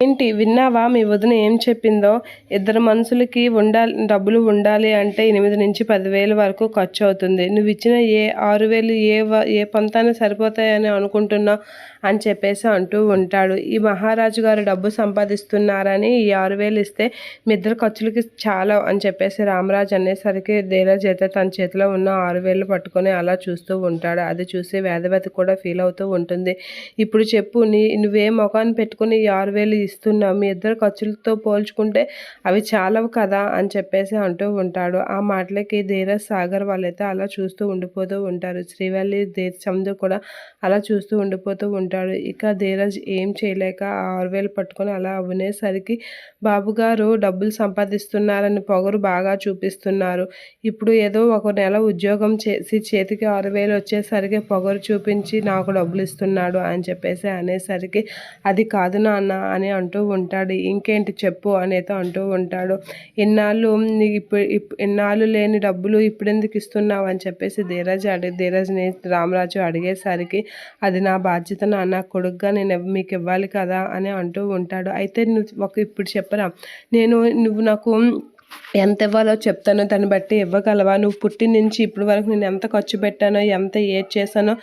ఏంటి విన్నావా? మీ వదిన ఏం చెప్పిందో? ఇద్దరు మనుషులకి ఉండాలి డబ్బులు ఉండాలి అంటే ఎనిమిది నుంచి పదివేలు వరకు ఖర్చు అవుతుంది. నువ్వు ఇచ్చిన ఏ ఆరు వేలు ఏ ఏ పంతాన్ని సరిపోతాయని అనుకుంటున్నావు అని చెప్పేసి అంటూ ఉంటాడు. ఈ మహారాజు గారు డబ్బు సంపాదిస్తున్నారని ఈ ఆరు వేలు ఇస్తే మీ ఇద్దరు ఖర్చులకి చాలా అని చెప్పేసి రామరాజు అనేసరికి ధీరజ్ అయితే తన చేతిలో ఉన్న ఆరు వేలు పట్టుకొని అలా చూస్తూ ఉంటాడు. అది చూసి వేదవతి కూడా ఫీల్ అవుతూ ఉంటుంది. ఇప్పుడు చెప్పు నీ నువ్వే ముఖాన్ని పెట్టుకుని ఈ ఆరు వేలు ఇస్తున్నా మీ ఇద్దరు ఖర్చులతో పోల్చుకుంటే అవి చాలవు కదా అని చెప్పేసి అంటూ ఉంటాడు. ఆ మాటలకి ధీరజ్ సాగర్ వాళ్ళైతే అలా చూస్తూ ఉండిపోతూ ఉంటారు. శ్రీవల్లి చందు కూడా అలా చూస్తూ ఉండిపోతూ ఉంటాడు ఇక ధీరజ్ ఏం చేయలేక ఆరు వేలు పట్టుకొని అలా అవ్వనేసరికి బాబుగారు డబ్బులు సంపాదిస్తున్నారని పొగరు బాగా చూపిస్తున్నారు. ఇప్పుడు ఏదో ఒక నెల ఉద్యోగం చేసి చేతికి ఆరు వేలు వచ్చేసరికి పొగరు చూపించి నాకు డబ్బులు ఇస్తున్నాడు అని చెప్పేసి అనేసరికి అది కాదు నాన్న అని అంటూ ఉంటాడు. ఇంకేంటి చెప్పు అనేతో అంటూ ఉంటాడు. ఇన్నాళ్ళు ఇప్పుడు ఇన్నాళ్ళు లేని డబ్బులు ఇప్పుడు ఎందుకు ఇస్తున్నావు అని చెప్పేసి ధీరజ్ అడిగి ధీరజ్ని రామరాజు అడిగేసరికి అది నా బాధ్యత నాన్న కొడుకుగా నేను మీకు ఇవ్వాలి కదా అని అంటూ ఉంటాడు. అయితే నువ్వు ఒక ఇప్పుడు చెప్పరా నేను నువ్వు నాకు ఎంత ఇవ్వాలో చెప్తానో. దాన్ని బట్టి ఇవ్వగలవా? నువ్వు పుట్టి నుంచి ఇప్పటి వరకు నేను ఎంత ఖర్చు పెట్టానో ఎంత ఏడ్ చేశానో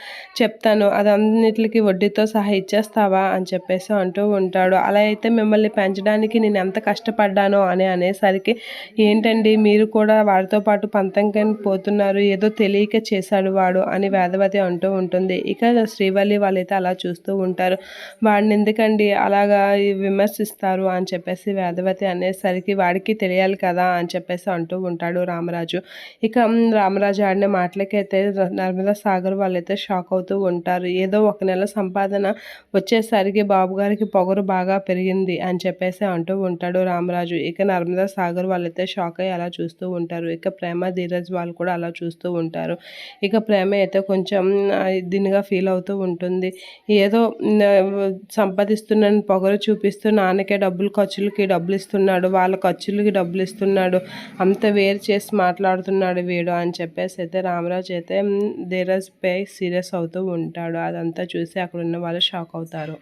చెప్తాను. అది అన్నిటికి వడ్డీతో సహా ఇచ్చేస్తావా? అని చెప్పేసి అంటూ ఉంటాడు. అలా అయితే మిమ్మల్ని పెంచడానికి నేను ఎంత కష్టపడ్డానో అని అనేసరికి ఏంటండి మీరు కూడా వాడితో పాటు పంతంగా పోతున్నారు ఏదో తెలియక చేశాడు వాడు అని వేదవతి అంటూ ఉంటుంది. ఇక శ్రీవల్లి వాళ్ళైతే అలా చూస్తూ ఉంటారు. వాడిని ఎందుకండి అలాగా విమర్శిస్తారు అని చెప్పేసి వేదవతి అనేసరికి వాడికి తెలియాలి కదా. అని చెప్పేసి అంటూ ఉంటాడు రామరాజు. ఇక రామరాజు ఆడిన మాటలకైతే నర్మదా సాగర్ వాళ్ళైతే షాక్ అవుతూ ఉంటారు. ఏదో ఒక నెల సంపాదన వచ్చేసరికి బాబు గారికి పొగరు బాగా పెరిగింది అని చెప్పేసి అంటూ ఉంటాడు రామరాజు. ఇక నర్మదా సాగర్ వాళ్ళైతే షాక్ అయ్యి అలా చూస్తూ ఉంటారు. ఇక ప్రేమ ధీరజ్ వాళ్ళు కూడా అలా చూస్తూ ఉంటారు. ఇక ప్రేమ అయితే కొంచెం దీనిగా ఫీల్ అవుతూ ఉంటుంది. ఏదో సంపాదిస్తున్నాను పొగరు చూపిస్తూ నాన్నకే డబ్బులు ఖర్చులకి డబ్బులు ఇస్తున్నాడు. వాళ్ళ ఖర్చులకి డబ్బులు ఇస్తున్నాడు ఉన్నాడు అంత వేరు చేసి మాట్లాడుతున్నాడు వీడు అని చెప్పేసి అయితే రామరాజు అయితే ధీరజ్ సీరియస్ అవుతూ ఉంటాడు. అదంతా చూసి అక్కడ ఉన్న వాళ్ళు షాక్ అవుతారు.